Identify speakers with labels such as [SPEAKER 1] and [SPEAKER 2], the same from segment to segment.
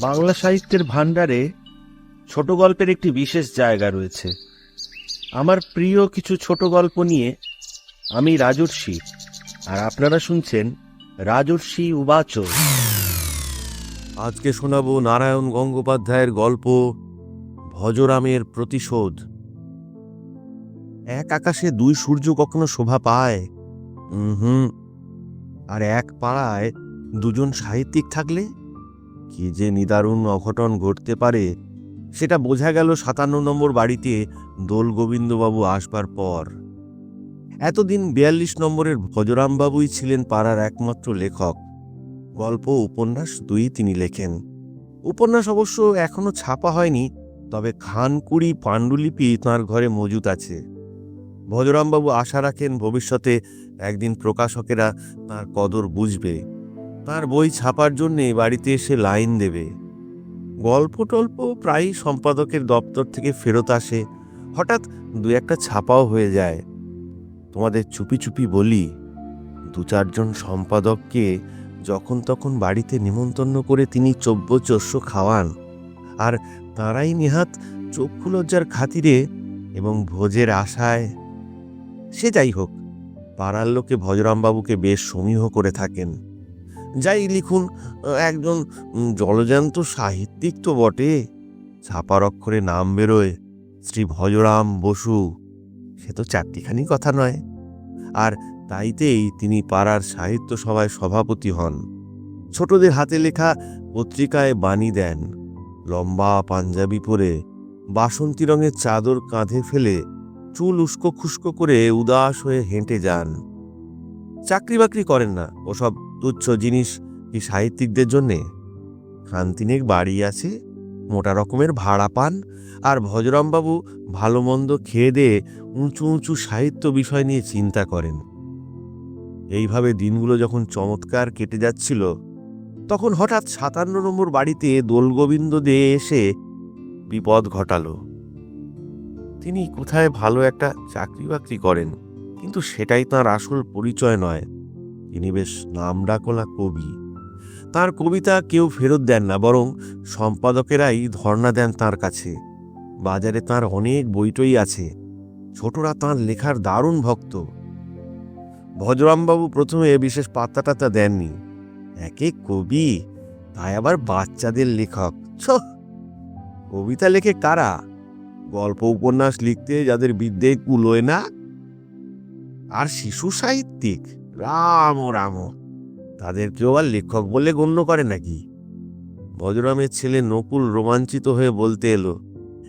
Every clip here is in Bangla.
[SPEAKER 1] বাংলা সাহিত্যের ভাণ্ডারে ছোট গল্পের একটি বিশেষ জায়গা রয়েছে। আমার প্রিয় কিছু ছোট গল্প নিয়ে আমি রাজর্ষি, আর আপনারা শুনছেন রাজর্ষি উবাচ
[SPEAKER 2] আজকে শোনাবো নারায়ণ গঙ্গোপাধ্যায়ের গল্প, ভজরামের প্রতিশোধ। এক আকাশে দুই সূর্য কখনো শোভা পায়। হুম। আর এক পাড়ায় দুজন সাহিত্যিক থাকলে কি যে নিদারুণ অঘটন ঘটতে পারে, সেটা বোঝা গেল সাতান্ন নম্বর বাড়িতে দোল গোবিন্দবাবু আসবার পর। এতদিন বিয়াল্লিশ নম্বরের ভজরামবাবুই ছিলেন পাড়ার একমাত্র লেখক। গল্প, উপন্যাস দুই তিনি লেখেন। উপন্যাস অবশ্য এখনও ছাপা হয়নি, তবে খানকুড়ি পাণ্ডুলিপি তাঁর ঘরে মজুত আছে। ভজরামবাবু আশা রাখেন ভবিষ্যতে একদিন প্রকাশকেরা তার কদর বুঝবে। তার বই ছাপার জন্যে বাড়িতে এসে লাইন দেবে। গল্প টল্প প্রায়ই সম্পাদকের দপ্তর থেকে ফেরত আসে। হঠাৎ দু একটা ছাপাও হয়ে যায়। তোমাদের চুপি চুপি বলি, দু চারজন সম্পাদককে যখন তখন বাড়িতে নিমন্ত্রণ করে তিনি চব্য চস্য খাওয়ান। আর তাঁরাই নিহাত চক্ষু লজ্জার খাতিরে এবং ভোজের আশায়। সে যাই হোক, পাড়ার লোকে ভজরামবাবুকে বেশ সমীহ করে থাকেন। যাই লিখুন, একজন জলজান্ত সাহিত্যিক তো বটে। ছাপার অক্ষরে নাম বেরোয়, শ্রী ভজরাম বসু। সে তো চারটিখানি কথা নয়। আর তাইতেই তিনি পাড়ার সাহিত্য সভায় সভাপতি হন। ছোটদের হাতে লেখা পত্রিকায় বাণী দেন। লম্বা পাঞ্জাবি পরে বাসন্তী রঙের চাদর কাঁধে ফেলে চুল উস্কো খুস্কো করে উদাস হয়ে হেঁটে যান। চাকরি বাকরি করেন না, ওসব তুচ্ছ জিনিস কি সাহিত্যিকদের জন্যে? খানতিনেক বাড়ি আছে, মোটা রকমের ভাড়া পান, আর ভজরামবাবু ভালো মন্দ খেয়ে দিয়ে উঁচু উঁচু সাহিত্য বিষয় নিয়ে চিন্তা করেন। এইভাবে দিনগুলো যখন চমৎকার কেটে যাচ্ছিল, তখন হঠাৎ সাতান্ন নম্বর বাড়িতে দোলগোবিন্দ দে এসে বিপদ ঘটালো। তিনি কোথায় ভালো একটা চাকরি বাকরি করেন, কিন্তু সেটাই তার আসল পরিচয় নয়। তিনি বেশ নামডাকলা কবি। তার কবিতা কেউ ফেরত দেন না, বরং সম্পাদকেরাই ধর্ণা দেন তার কাছে। বাজারে তার অনেক বইটই আছে। ছোটরা তাঁর লেখার দারুণ ভক্ত। ভজরামবাবু প্রথমে বিশেষ পাত্তা টাত্তা দেননি। একে কবি, তাই আবার বাচ্চাদের লেখক। ছ! কবিতা লেখে কারা? গল্প, উপন্যাস লিখতে যাদের বিদ্যে কুলোয় না? আর শিশু সাহিত্যিক? রাম রাম। তাদেরকেও আর লেখক বলে গণ্য করে নাকি? বজরামের ছেলে নকুল রোমাঞ্চিত হয়ে বলতে এলো,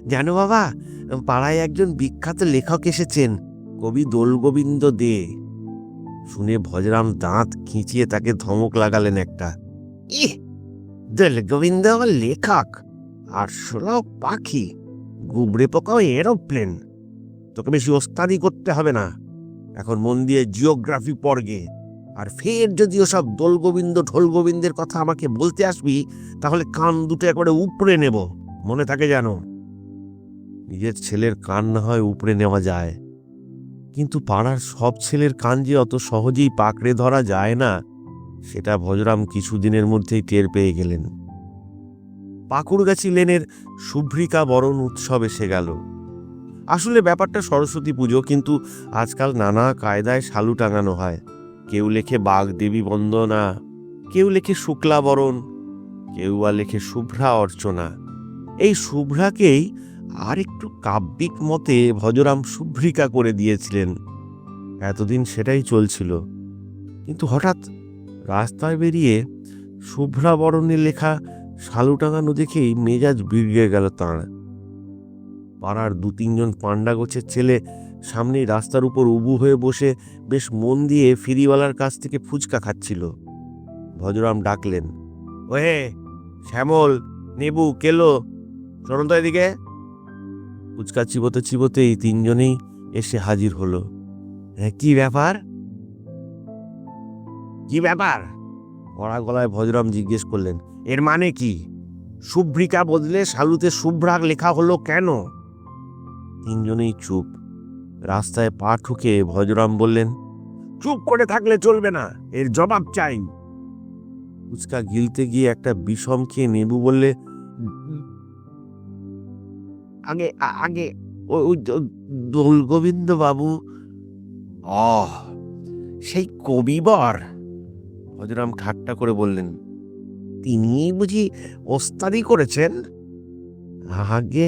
[SPEAKER 2] জানো বাবা, পাড়ায় একজন বিখ্যাত লেখক এসেছেন, কবি দোলগোবিন্দ দে। শুনে ভজরাম দাঁত খিঁচিয়ে তাকে ধমক লাগালেন একটা। ইহ, দোলগোবিন্দ লেখক আর ষোলো পাখি, গুবড়ে পোকাও এরোপ্লেন। তোকে বেশি ওস্তাদি করতে হবে না। এখন মন দিয়ে জিওগ্রাফি পড়গে। আর ফের যদি ওসব দোলগোবিন্দ, ঢোলগোবিন্দের কথা আমাকে বলতে আসবি, তাহলে কান দুটো একবারে উপড়ে নেব। মনে থাকে যেন? নিজের ছেলের কান না হয় উপড়ে নেওয়া যায়। কিন্তু পাড়ার সব ছেলের কান যে অত সহজেই পাকড়ে ধরা যায় না, সেটা ভজরাম কিছুদিনের মধ্যেই টের পেয়ে গেলেন। পাকুড়গাছি লেনের শুভ্রিকা বরণ উৎসব এসে গেল। আসলে ব্যাপারটা সরস্বতী পুজো, কিন্তু আজকাল নানা কায়দায় শালু টাঙানো হয়। কেউ লেখে বাঘ দেবী বন্দনা, কেউ লেখে শুক্লা বরণ, কেউ বা লেখে শুভ্রা অর্চনা। এই শুভ্রাকেই আর একটু কাব্যিক মতে ভজরাম শুভ্রিকা করে দিয়েছিলেন। এতদিন সেটাই চলছিল। কিন্তু হঠাৎ রাস্তায় বেরিয়ে শুভ্রা বরণে লেখা শালু টাঙানো দেখেই মেজাজ বিগড়ে গেল তাঁর। পাড়ার দু তিনজন পান্ডা গোছের ছেলে সামনেই রাস্তার উপর উবু হয়ে বসে বেশ মন দিয়ে ফিরিওয়ালার কাছ থেকে ফুচকা খাচ্ছিল। ভজরাম ডাকলেন ওহে শ্যামল নেবু কেলো শোনো তো এদিকে। ফুচকা চিবোতে চিবোতেই তিনজনেই এসে হাজির হলো। "হ্যাঁ, কি ব্যাপার? কি ব্যাপার? কড়া গলায় ভজরাম জিজ্ঞেস করলেন এর মানে কি? শুভ্রিকা বদলে শালুতে শুভ্রাগ লেখা হলো কেন? তিনজনেই চুপ। রাস্তায় পা ঠুকে ভজরাম বললেন চুপ করে থাকলে চলবে না এর জবাব চাই। ফুচকা গিলতে গিয়ে একটা বিষম খেয়ে নেবু বললে আগে আগে ওই দোল গোবিন্দ বাবু। অহ সেই কবিবর হজরাম ঠাট্টা করে বললেন তিনি বুঝি ওস্তাদি করেছেন? আগে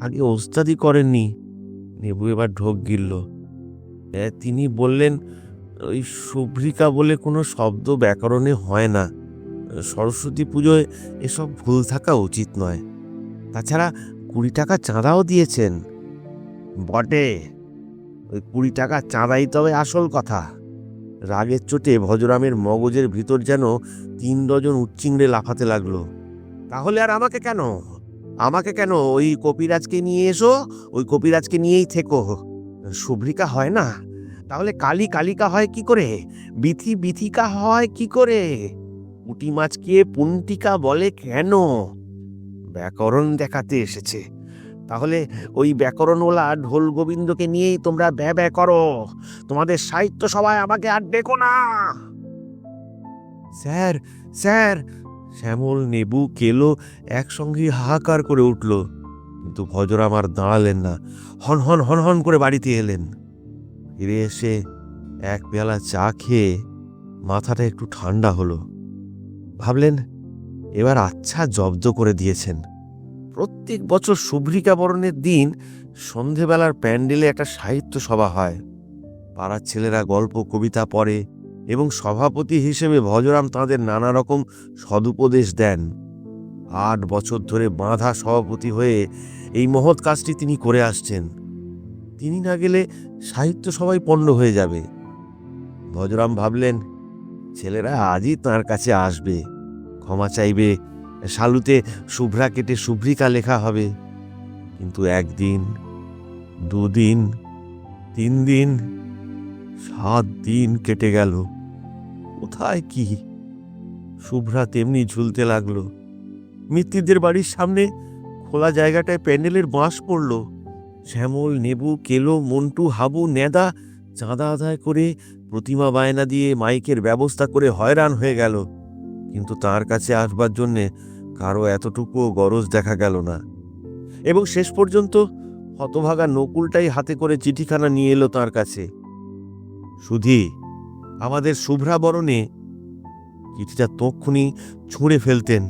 [SPEAKER 2] আগে ওস্তাদি করেননি। নেবু এবার ঢোক গিলল। তিনি বললেন, ওই শুভ্রিকা বলে কোনো শব্দ ব্যাকরণে হয় না। সরস্বতী পুজোয় এসব ভুল থাকা উচিত নয়। তাছাড়া কুড়ি টাকা চাঁদাও দিয়েছেন। বটে। ওই কুড়ি টাকা চাঁদাই তবে আসল কথা। রাগের চোটে ভজরামের মগজের ভিতর যেন তিন ডজন উচ্চিংড়ে লাফাতে লাগল। তাহলে আর আমাকে কেন? আমাকে কেন ওই কপিরাজকে নিয়ে এসো? ওই কপিরাজকে নিয়েই থেকো। শুভ্রিকা হয় না। তাহলে কালী কালিকা হয় কি করে? বিথি বিথিকা হয় কি করে? পুঁটি মাছকে পুন্টিকা বলে কেন? ব্যাকরণ দেখাতে এসেছে। তাহলে ওই ব্যাকরণওয়ালা ঢোল গোবিন্দকে নিয়েই তোমরা ব্যয় ব্যয় করো। তোমাদের সাহিত্য সভায় আমাকে আর ডেকো না। স্যার স্যার শ্যামল, নেবু, কেলো একসঙ্গে হাহাকার করে উঠল। কিন্তু ভজরাম আর দাঁড়ালেন না। হন হন হন হন করে বাড়িতে এলেন। ফিরে এসে এক পেয়ালা চা খেয়ে মাথাটা একটু ঠান্ডা হলো। ভাবলেন, এবার আচ্ছা জব্দ করে দিয়েছেন। প্রত্যেক বছর শুভ্রিকা বরণের দিন সন্ধেবেলার প্যান্ডেলে একটা সাহিত্য সভা হয়। পাড়ার ছেলেরা গল্প, কবিতা পড়ে। এবং সভাপতি হিসেবে ভজরাম তাঁদের নানা রকম সদুপদেশ দেন। আট বছর ধরে বাঁধা সভাপতি হয়ে এই মহৎ কাজটি তিনি করে আসছেন। তিনি না গেলে সাহিত্য সবাই পণ্ড হয়ে যাবে। ভজরাম ভাবলেন, ছেলেরা আজই তার কাছে আসবে। ক্ষমা চাইবে, শালুতে শুভ্রা কেটে শুভ্রিকা লেখা হবে। কিন্তু একদিন, দুদিন, তিন দিন, সাত দিন কেটে গেল। কোথায় কি? শুভ্রা তেমনি ঝুলতে লাগল। মিত্তিরদের বাড়ির সামনে খোলা জায়গাটায় প্যান্ডেলের বাঁশ পড়ল। শ্যামল, নেবু, কেলো, মন্টু, হাবু, নেদা চাঁদা আদায় করে প্রতিমা বায়না দিয়ে মাইকের ব্যবস্থা করে হয়রান হয়ে গেল। কিন্তু তার কাছে আসবার জন্যে কারও এতটুকুও গরজ দেখা গেল না। এবং শেষ পর্যন্ত হতভাগা নকুলটাই হাতে করে চিঠিখানা নিয়ে এলো তার কাছে। সুধি আমাদের শুভ্রা বরণে চিঠিটা তক্ষুনি ছুঁড়ে ফেলতেন।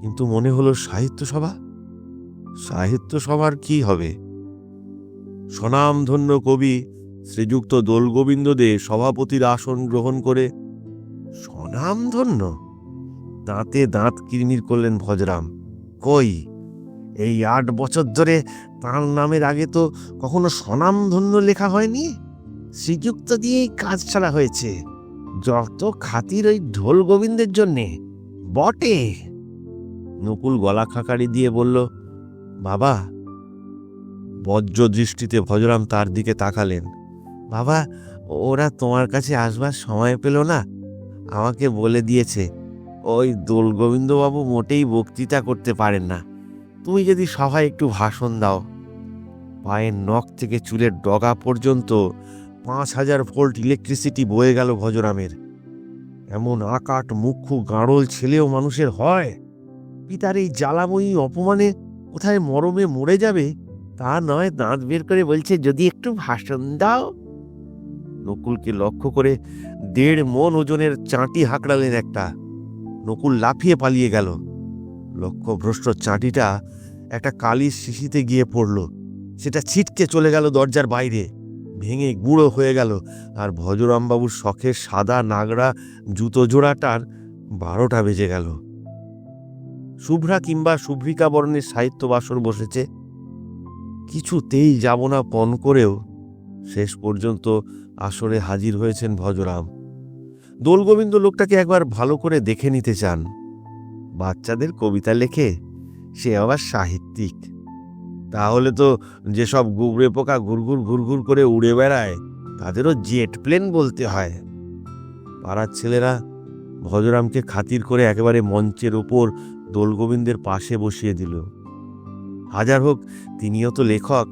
[SPEAKER 2] কিন্তু মনে হলো সাহিত্য সভা সাহিত্য সভার কি হবে? স্বনামধন্য কবি শ্রীযুক্ত দোলগোবিন্দ দে সভাপতির আসন গ্রহণ করে স্বনামধন্য? দাঁতে দাঁত কিরমির করলেন ভজরাম। কই? এই আট বছর ধরে তাঁর নামের আগে তো কখনো স্বনামধন্য লেখা হয়নি? শ্রীযুক্ত দিয়েই কাজ ছাড়া হয়েছে। যত খাতির ওই ঢোল গোবিন্দের জন্যে, বটে। নকুল গলা খাকারি দিয়ে বলল, বাবা। বজ্র দৃষ্টিতে ভজরাম তার দিকে তাকালেন। বাবা, ওরা তোমার কাছে আসবার সময় পেল না। আমাকে বলে দিয়েছে, ওই দোল গোবিন্দবাবু মোটেই বক্তৃতা করতে পারেন না। তুমি যদি সভায় একটু ভাষণ দাও। পায়ের নখ থেকে চুলের ডগা পর্যন্ত পাঁচ হাজার ভোল্ট ইলেকট্রিসিটি বয়ে গেল ভজরামের। এমন আকাট, মুখ্য, গাঁড়ল ছেলেও মানুষের হয়। পিতার এই জ্বালাময়ী অপমানে কোথায় মরমে মরে যাবে, তা নয়, দাঁত বের করে বলছে, যদি একটু ভাষণ দাও। নকুলকে লক্ষ্য করে দেড় মন ওজনের চাঁটি হাঁকড়ালেন একটা। নকুল লাফিয়ে পালিয়ে গেল। লক্ষ্যভ্রষ্ট চাঁটিটা একটা কালির শিশিতে গিয়ে পড়ল। সেটা ছিটকে চলে গেল দরজার বাইরে। ভেঙে গুঁড়ো হয়ে গেল। আর ভজরামবাবুর শখের সাদা নাগড়া জুতো জোড়াটার বারোটা বেজে গেল। শুভ্রা কিংবা শুভ্রিকা বর্ণের সাহিত্য বাসর বসেছে। কিছুতেই যাব না পণ করেও শেষ পর্যন্ত আসরে হাজির হয়েছেন ভজরাম। দোলগোবিন্দ লোকটাকে একবার ভালো করে দেখে নিতে চান। বাচ্চাদের কবিতা লেখে, সে আবার সাহিত্যিক। তাহলে তো যেসব গুবরে পোকা ঘুরঘুর ঘুরঘুর করে উড়ে বেড়ায়, তাদেরও জেট প্লেন বলতে হয়। পাড়ার ছেলেরা ভজরামকে খাতির করে একেবারে মঞ্চের ওপর দোলগোবিন্দের পাশে বসিয়ে দিল। হাজার হোক, তিনিও তো লেখক,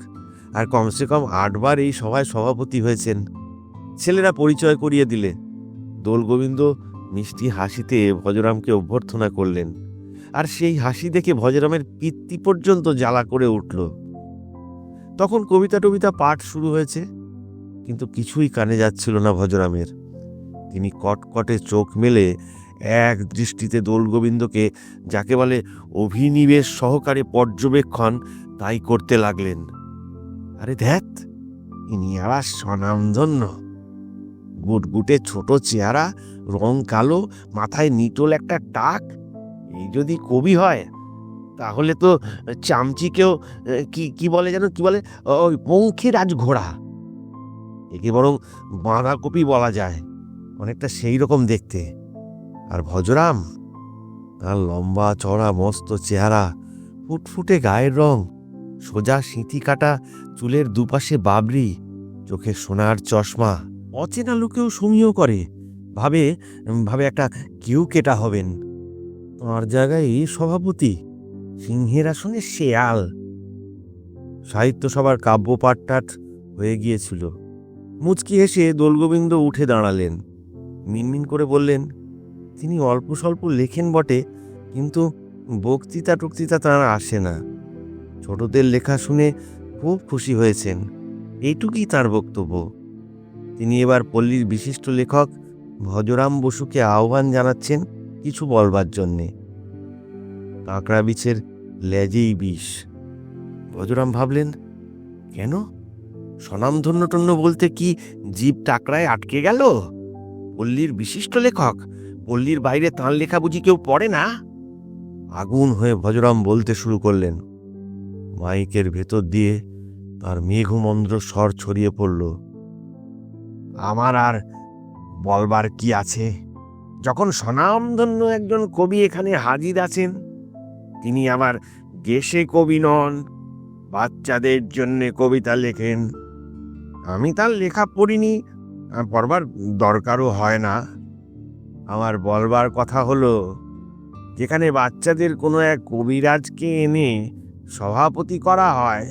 [SPEAKER 2] আর কমসে কম আটবার এই সভায় সভাপতি হয়েছেন। ছেলেরা পরিচয় করিয়ে দিলে। দোলগোবিন্দ মিষ্টি হাসিতে ভজরামকে অভ্যর্থনা করলেন। আর সেই হাসি দেখে ভজরামের পিত্তি পর্যন্ত জ্বালা করে উঠল। তখন কবিতা টবিতা পাঠ শুরু হয়েছে, কিন্তু কিছুই কানে যাচ্ছিল না ভজরামের। তিনি কটকটে চোখ মেলে এক দৃষ্টিতে দোলগোবিন্দকে যাকে বলে অভিনিবেশ সহকারে পর্যবেক্ষণ, তাই করতে লাগলেন। আরে ধ্যাত ইনি আবার স্বনামধন্য। গুটগুটে ছোট চেহারা, রং কালো, মাথায় নিটোল একটা টাক এই যদি কবি হয়, তাহলে তো চামচিকেও কি কি বলে যেন, কি বলে? ওই পঙ্খিরাজ ঘোড়া। একে বরং বাঁধাকপি বলা যায়, অনেকটা সেই রকম দেখতে। আর ভজরাম, তার লম্বা চড়া মস্ত চেহারা, ফুটফুটে গায়ের রং, সোজা সিঁথি কাটা, চুলের দুপাশে বাবরি, চোখে সোনার চশমা, অচেনা লোকেও সমীহ করে। ভাবে ভাবে একটা কেউ কেটা হবেন। তাঁর জায়গায় সভাপতি, সিংহের আসনে শেয়াল। সাহিত্য সভার কাব্য পাঠটাট হয়ে গিয়েছিল। মুচকি হেসে দোলগোবিন্দ উঠে দাঁড়ালেন। মিনমিন করে বললেন, তিনি অল্প স্বল্প লেখেন বটে, কিন্তু বক্তৃতা টক্তৃতা তাঁর আসে না। ছোটদের লেখা শুনে খুব খুশি হয়েছেন। এইটুকুই তার বক্তব্য। তিনি এবার পল্লীর বিশিষ্ট লেখক ভজরাম বসুকে আহ্বান জানাচ্ছেন কিছু বলবার জন্যে। কাঁকড়া বিছের লেজেই বিষ। ভজরাম ভাবলেন, কেন? স্বনামধন্য টন্য বলতে কি জীব টাকরায় আটকে গেল? পল্লীর বিশিষ্ট লেখক, পল্লীর বাইরে তাঁর লেখা বুঝি কেউ পড়ে না? আগুন হয়ে ভজরাম বলতে শুরু করলেন। মাইকের ভেতর দিয়ে তার মেঘমন্দ্র স্বর ছড়িয়ে পড়ল। আমার আর বলবার কি আছে? যখন স্বনামধন্য একজন কবি এখানে হাজির আছেন, তিনি আবার গেসে কবি নন, বাচ্চাদের জন্য কবিতা লেখেন। আমি তার লেখা পড়িনি পড়বার দরকারও হয় না। আমার বলবার কথা হলো, যেখানে বাচ্চাদের কোনো এক কবিরাজকে এনে সভাপতি করা হয়,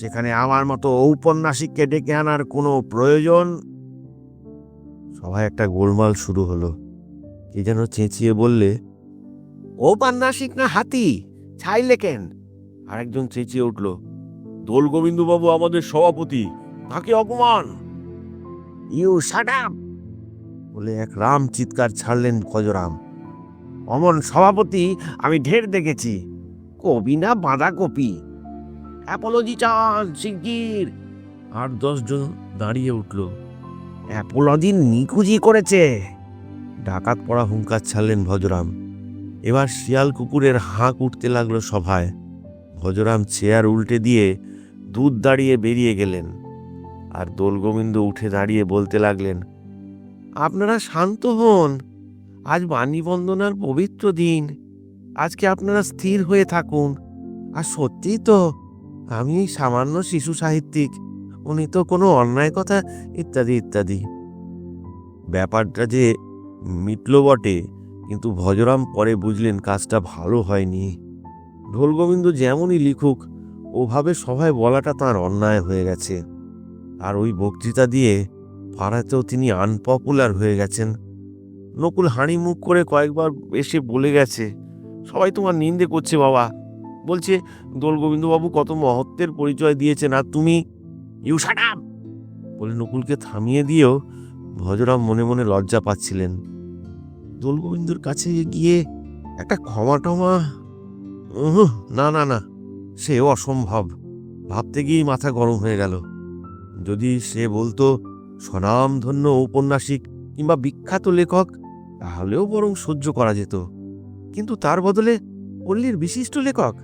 [SPEAKER 2] সেখানে আমার মতো ঔপন্যাসিককে ডেকে আনার কোনো প্রয়োজন? সবাই একটা গোলমাল শুরু হলো। কে যেন চেঁচিয়ে বললে ঔপন্যাসিক না হাতি? ছাই লেখেন আরেকজন চেঁচিয়ে উঠল, দোল গোবিন্দবাবু আমাদের সভাপতি তাকে অপমান? ইউ আপ! বলে এক রাম চিৎকার ছাড়লেন খজরাম, অমন সভাপতি আমি ঢের দেখেছি, কবি না বাঁধাকপি অ্যাপোলজি চান, শিগগির! আট দশজন দাঁড়িয়ে উঠল, অ্যাপোলজি নিকুজি করেছে! ডাকাত পড়া হুঙ্কার ছাড়লেন ভজরাম। এবার শিয়াল কুকুরের হাঁক উঠতে লাগল সভায়। ভজরাম চেয়ার উল্টে দিয়ে দুধ দাঁড়িয়ে বেরিয়ে গেলেন আর দোলগোবিন্দ উঠে দাঁড়িয়ে বলতে লাগলেন, আপনারা শান্ত হন। আজ বাণী বন্দনার পবিত্র দিন। আজকে আপনারা স্থির হয়ে থাকুন। আর সত্যি তো, আমি সামান্য শিশু সাহিত্যিক। উনি তো কোনো অন্যায় কথা ইত্যাদি ইত্যাদি। ব্যাপারটা যে মিটল বটে, কিন্তু ভজরাম পরে বুঝলেন কাজটা ভালো হয়নি। ঢোলগোবিন্দ যেমনই লিখুক, ওভাবে সভায় বলাটা তার অন্যায় হয়ে গেছে। আর ওই বক্তৃতা দিয়ে পাড়াতেও তিনি আনপপুলার হয়ে গেছেন। নকুল হাঁড়ি মুখ করে কয়েকবার এসে বলে গেছে, সবাই তোমার নিন্দে করছে বাবা। বলছে, দোলগোবিন্দবাবু কত মহত্বের পরিচয় দিয়েছেন, আর তুমি ইউ শাট বলে নকুলকে থামিয়ে দিয়েও ভজরাম মনে মনে লজ্জা পাচ্ছিলেন। দোলগোবিন্দর কাছে গিয়ে একটা ক্ষমা টমা না না না, সে অসম্ভব। ভাবতে গিয়েই মাথা গরম হয়ে গেল। যদি সে বলতো, স্বনামধন্য ঔপন্যাসিক কিংবা বিখ্যাত লেখক, তাহলেও বরং সহ্য করা যেত। কিন্তু তার বদলে পল্লীর বিশিষ্ট লেখক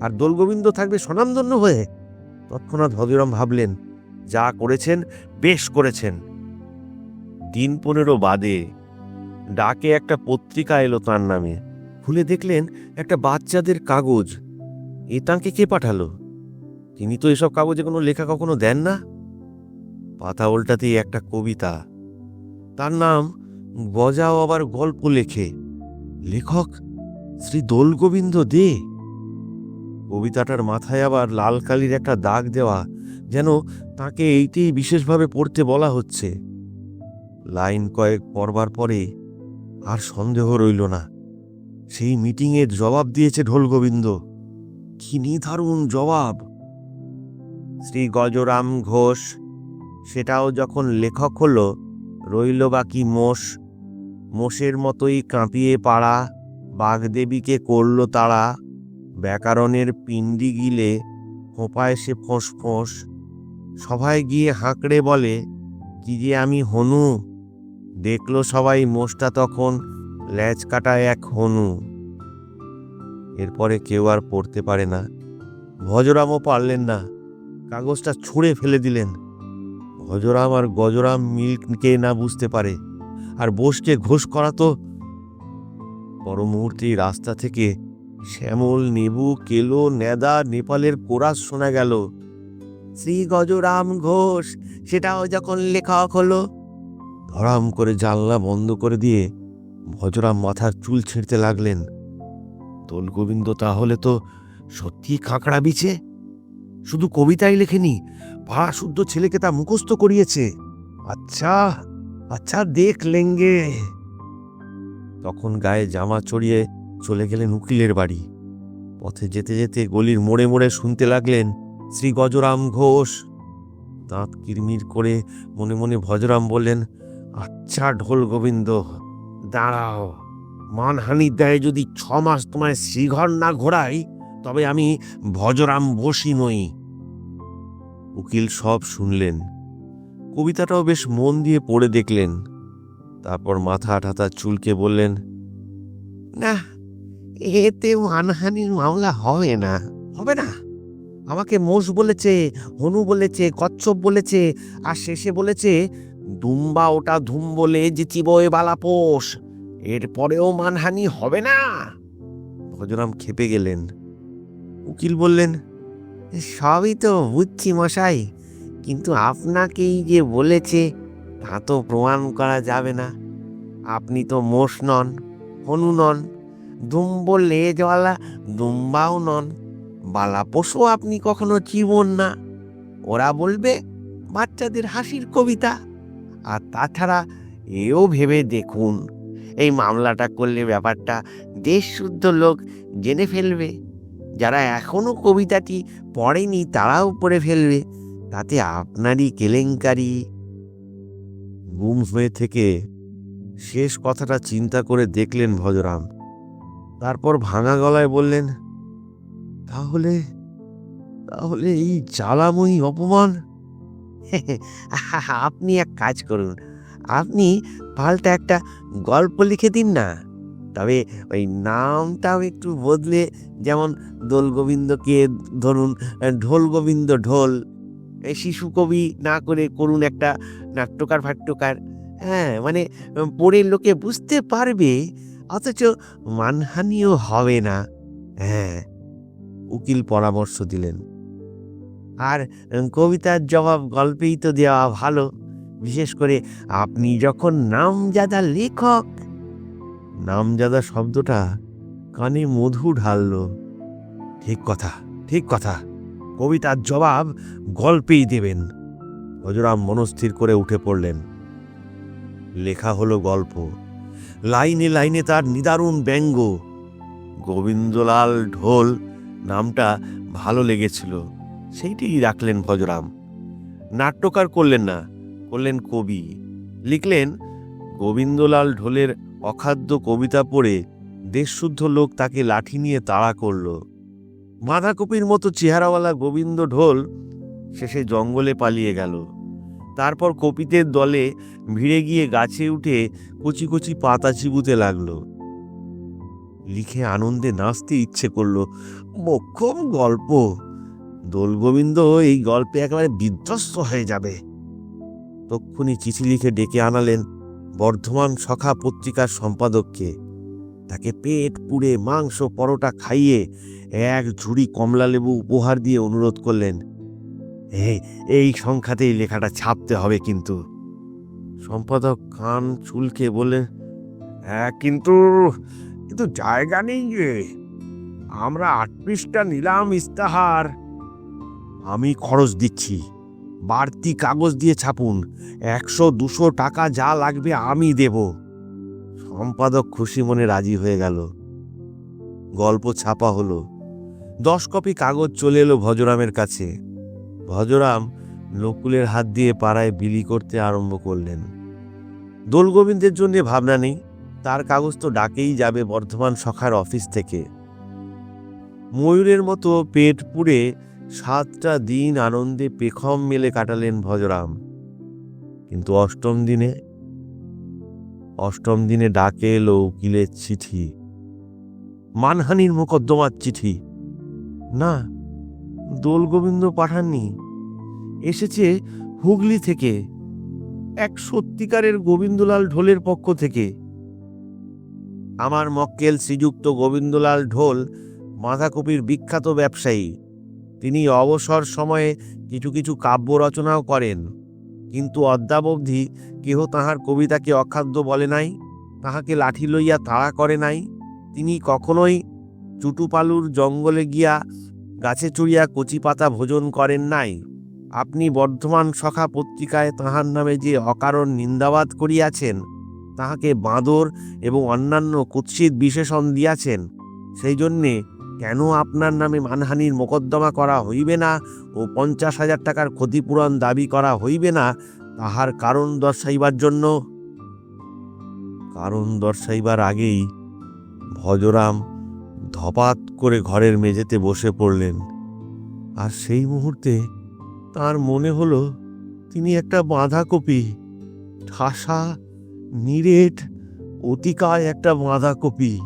[SPEAKER 2] আর দোলগোবিন্দ থাকবে স্বনামধন্য হয়ে। তৎক্ষণাৎ ভজরাম ভাবলেন, যা করেছেন, বেশ করেছেন। দিন পনেরো বাদে ডাকে একটা পত্রিকা এলো তার নামে। খুলে দেখলেন একটা বাচ্চাদের কাগজ। এ তাঁকে কে পাঠালো? তিনি তো এসব কাগজে কোনো লেখা কখনো দেন না? পাতা উল্টাতেই একটা কবিতা। তার নাম গজাও আবার গল্প লেখে। লেখক শ্রী দোলগোবিন্দ দে। কবিতাটার মাথায় আবার লাল কালির একটা দাগ দেওয়া যেন তাকে এইটেই বিশেষভাবে পড়তে বলা হচ্ছে। লাইন কয়েক পড়বার পরে আর সন্দেহ রইল না। সেই মিটিংয়ের জবাব দিয়েছে ঢোল গোবিন্দ কি নির্ধারণ জবাব। শ্রী গজরাম ঘোষ, সেটাও যখন লেখক হলো, রইল বাকি মোষ। মোষের মতোই কাঁপিয়ে পাড়া, বাগদেবীকে করল তারা ব্যাকরণের পিণ্ডি গিলে ফোঁপায় সে ফোঁস ফোঁস। সভায় গিয়ে হাঁকড়ে বলে, কি যে আমি হনু? দেখল সবাই মোষটা তখন ল্যাজ কাটায় এক হনু। এরপরে কেউ আর পড়তে পারে না। ভজরামও পারলেন না। কাগজটা ছুঁড়ে ফেলে দিলেন। ভজরাম আর গজরাম মিল্ককে না বুঝতে পারে। আর বোসকে ঘোষ করা তো পর মুহূর্তেই রাস্তা থেকে শ্যামল, নেবু, কেলো, নেদা, নেপালের কোরাস শোনা গেল। শ্রী গজরাম ঘোষ, সেটাও যখন লেখক হলো ধরাম করে জানলা বন্ধ করে দিয়ে ভজরাম মাথার চুল ছিঁড়তে লাগলেন। দোল গোবিন্দ তাহলে তো সত্যি কাঁকড়া বিছে শুধু কবিতাই লেখেনি পাড়া শুদ্ধ ছেলেকে তা মুখস্থ করিয়েছে। আচ্ছা আচ্ছা দেখ লেঙ্গে। তখন গায়ে জামা চড়িয়ে চলে গেলেন উকিলের বাড়ি। পথে যেতে যেতে গলির মোড়ে মোড়ে শুনতে লাগলেন শ্রী গজরাম ঘোষ। দাঁত কিরমির করে মনে মনে ভজরাম বললেন আচ্ছা ঢোল গোবিন্দ, দাঁড়াও। মানহানির দায়ে যদি ছ মাস তোমায় শ্রীঘর না ঘোরাই, তবে আমি ভজরাম বসি নই। উকিল সব শুনলেন। কবিতাটাও বেশ মন দিয়ে পড়ে দেখলেন। তারপর মাথা ঠাতা চুলকে বললেন, না, এতে মানহানির মামলা হবে না। হবে না? আমাকে মোষ বলেছে, হনু বলেছে, কচ্ছপ বলেছে, আর শেষে বলেছে দুম্বা ওটা ধুম বলে যে চিবয়ে বালা পোষ এরপরেও মানহানি হবে না। ভজরাম খেপে গেলেন। উকিল বললেন, সবই তো বুঝছি মশাই, কিন্তু আপনাকেই যে বলেছে, তা তো প্রমাণ করা যাবে না। আপনি তো মোষ নন, হনু নন দুম্ব লেজওয়ালা দুম্বাও নন বালা পশু আপনি কখনো চিবন না। ওরা বলবে, বাচ্চাদের হাসির কবিতা। আর তাছাড়া এও ভেবে দেখুন, এই মামলাটা করলে ব্যাপারটা দেশ শুদ্ধ লোক জেনে ফেলবে। যারা এখনও কবিতাটি পড়েনি তারাও পড়ে ফেলবে। তাতে আপনারই কেলেঙ্কারি। গুম হয়ে থেকে শেষ কথাটা চিন্তা করে দেখলেন ভজরাম। তারপর ভাঙা গলায় বললেন, তাহলে তাহলে এই জ্বালাময়ী অপমান আপনি এক কাজ করুন। আপনি পাল্টা একটা গল্প লিখে দিন না। তবে ওই নামটাও একটু বদলে, যেমন দোল গোবিন্দকে ধরুন, ঢোল গোবিন্দ ঢোল শিশু কবি না করে করুন একটা নাট্যকার ফাট্যকার। হ্যাঁ মানে পড়ে লোকে বুঝতে পারবে, অথচ মানহানিও হবে না। হ্যাঁ উকিল পরামর্শ দিলেন। আর কবিতার জবাব গল্পেই তো দেওয়া ভালো। বিশেষ করে আপনি যখন নামজাদা লেখক, নামজাদা শব্দটা কানে মধু ঢালল। ঠিক কথা ঠিক কথা। কবিতার জবাব গল্পেই দেবেন। হজরাম মনস্থির করে উঠে পড়লেন। লেখা হলো গল্প। লাইনে লাইনে তার নিদারুণ ব্যঙ্গ। গোবিন্দলাল ঢোল নামটা ভালো লেগেছিল। সেইটিই রাখলেন ভজরাম। নাট্যকার করলেন না, করলেন কবি। লিখলেন, গোবিন্দলাল ঢোলের অখাদ্য কবিতা পড়ে দেশশুদ্ধ লোক তাকে লাঠি নিয়ে তাড়া করল। বাঁধাকপির মতো চেহারাওয়ালা গোবিন্দ ঢোল শেষে জঙ্গলে পালিয়ে গেল। তারপর কপিতের দলে ভিড়ে গিয়ে গাছে উঠে কচি কচি পাতা চিবুতে লাগল। লিখে আনন্দে নাচতে ইচ্ছে করল, মোক্ষম গল্প। দোলগোবিন্দ এই গল্পে একেবারে বিধ্বস্ত হয়ে যাবে। তক্ষুনি চিঠি লিখে ডেকে আনালেন বর্ধমান সখা পত্রিকার সম্পাদককে। তাকে পেট পুড়ে মাংস পরোটা খাইয়ে এক ঝুড়ি কমলালেবু উপহার দিয়ে অনুরোধ করলেন, এই সংখ্যাতেই লেখাটা ছাপতে হবে কিন্তু। সম্পাদক কান চুলকে বললেন হ্যাঁ কিন্তু কিন্তু জায়গা নেই যে। আমরা আট নিলাম ইস্তাহার। আমি খরচ দিচ্ছি। বাড়তি কাগজ দিয়ে ছাপুন। একশো, দুশো টাকা যা লাগবে আমি দেব। সম্পাদক খুশি মনে রাজি হয়ে গেল। গল্প ছাপা হলো। দশ কপি কাগজ চলে এলো ভজরামের কাছে। ভজরাম নকুলের হাত দিয়ে পাড়ায় বিলি করতে আরম্ভ করলেন। দোলগোবিন্দের জন্য ভাবনা নেই। তার কাগজ তো ডাকেই যাবে বর্ধমান সখার অফিস থেকে। ময়ূরের মতো পেট পুড়ে সাতটা দিন আনন্দে পেখম মেলে কাটালেন ভজরাম। কিন্তু অষ্টম দিনে অষ্টম দিনে ডাকে এলো উকিলের চিঠি। মানহানির মোকদ্দমার চিঠি। না, দোলগোবিন্দ পাঠাননি। এসেছে হুগলি থেকে, এক সত্যিকারের গোবিন্দলাল ঢোলের পক্ষ থেকে। আমার মক্কেল শ্রীযুক্ত গোবিন্দলাল ঢোল বাঁধাকপির বিখ্যাত ব্যবসায়ী। তিনি অবসর সময়ে কিছু কিছু কাব্য রচনাও করেন। কিন্তু অদ্যাবধি কেহ তাহার কবিতাকে অখাদ্য বলে নাই, তাহাকে লাঠি লইয়া তাড়া করে নাই। তিনি কখনোই চুটুপালুর জঙ্গলে গিয়া গাছে চড়িয়া কচি পাতা ভোজন করেন নাই। আপনি বর্ধমান সখা পত্রিকায় তাহার নামে যে অকারণ নিন্দাবাদ করিয়াছেন, তাহাকে বাঁদর এবং অন্যান্য কুৎসিত বিশেষণ দিয়াছেন সেই জন্যে কেন আপনার নামে মানহানির মোকদ্দমা করা হইবে না ও পঞ্চাশ হাজার টাকার ক্ষতিপূরণ দাবি করা হইবে না, তাহার কারণ দর্শাইবার জন্য? কারণ দর্শাইবার আগেই ভজরাম ধপাত করে ঘরের মেঝেতে বসে পড়লেন। আর সেই মুহূর্তে তার মনে হলো, তিনি একটা বাঁধাকপি, ঠাসা, নিরেট, অতিকায় একটা বাঁধাকপি।